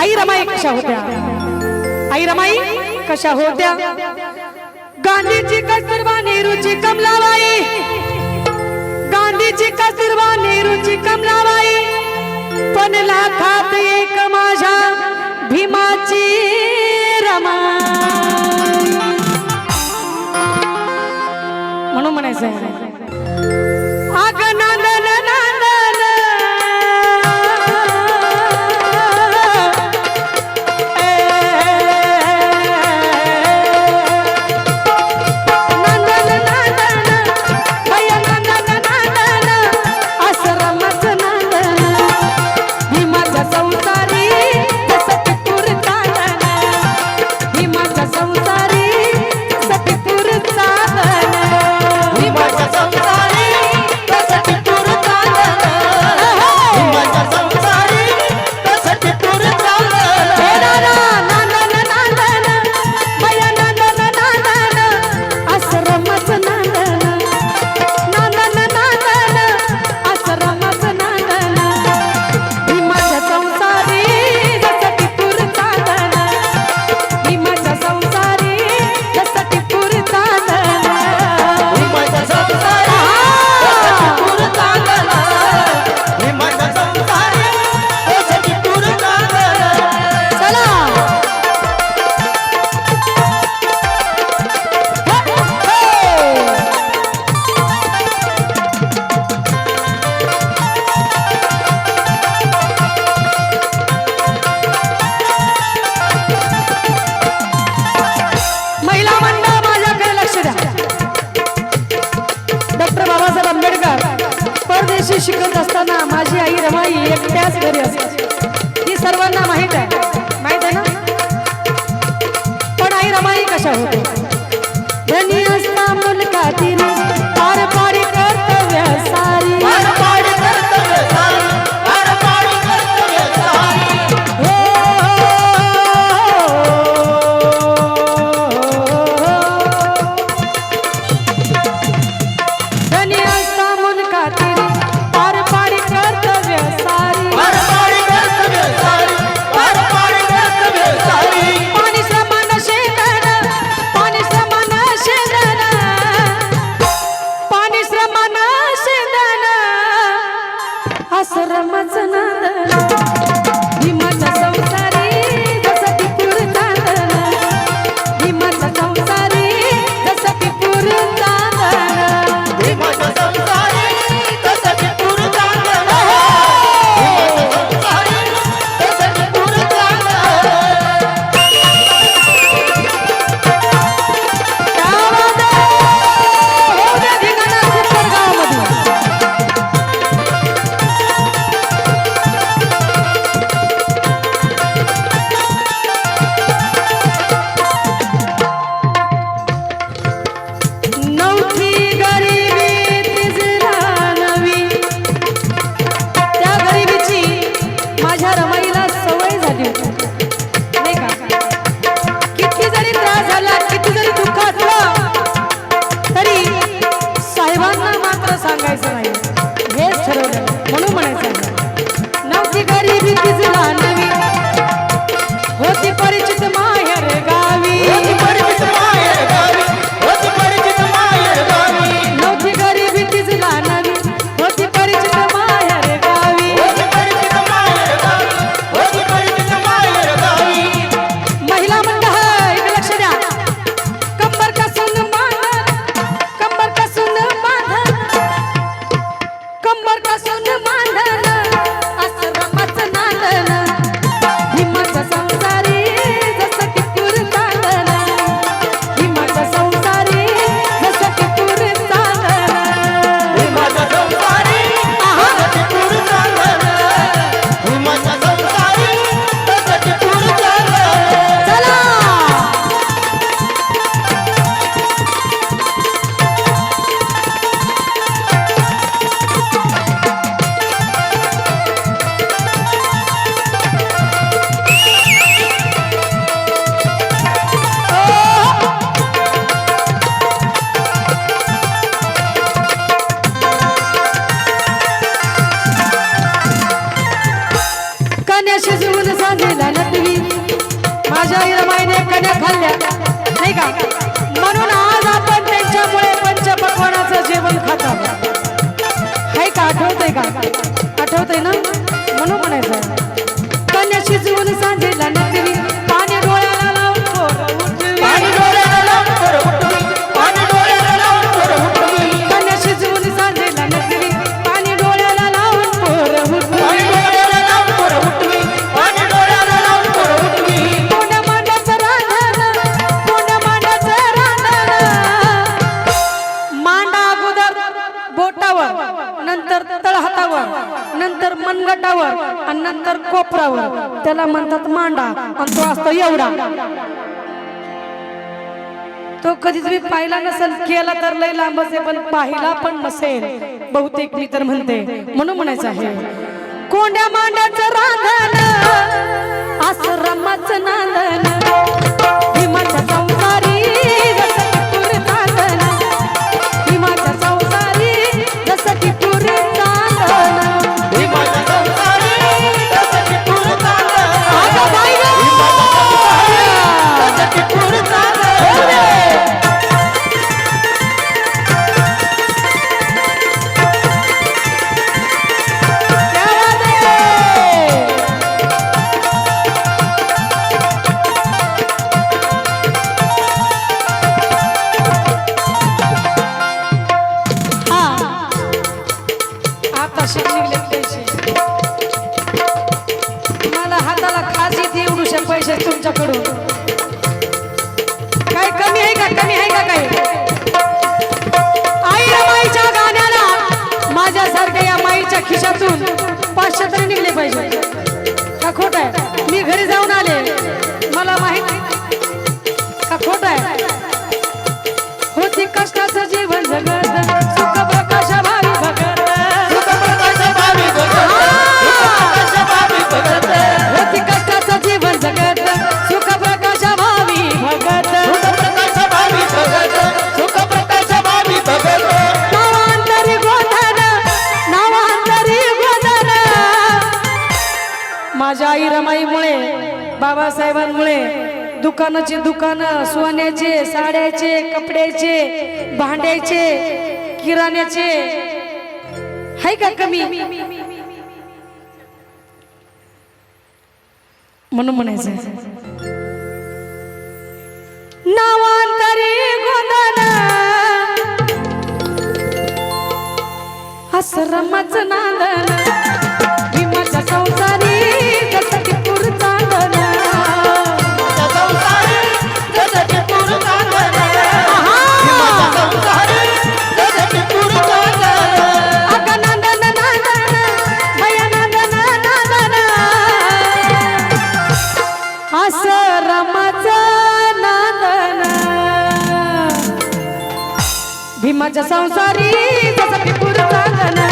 आई रमाई कशा होत्या? आई रमाई कशा होत्या? गांधीजी कस्तुरबा नेहरूची कमलाबाई. गांधीजी कस्तुरबा नेहरूची कमलाबाई. पण लाखात एक माझ्या भीमाची रमा म्हणून म्हणायचं कॉलेजशी शिकत असताना माझी आई रमाई एकट्याच घरी असते. ही सर्वांना माहीत आहे. माहीत आहे ना? पण आई रमाई कशा होत्या शाहीर माईने कन्या खाल्ल्या. नाही का? मांडा आणि तो असतो एवढा. तो कधीच मी पाहिला नसेल केला तर लय लांब असेल पण पाहिला पण नसेल. बहुतेक मी तर म्हणते म्हणून म्हणायचं आहे. कोंड्या मांड्याचं रांधण असं रमाचं করো। माझ्या आई रमाईमुळे बाबासाहेबांमुळे दुकानाचे दुकान सोन्याचे साड्याचे कपड्याचे भांड्याचे किराण्याचे. हाय का कमी? म्हणून म्हणायचं. नावांतरी गोदाना. असरमच नांदना. रामाचा नादना। भीमाच्या संसारी जसा पिपूर चालना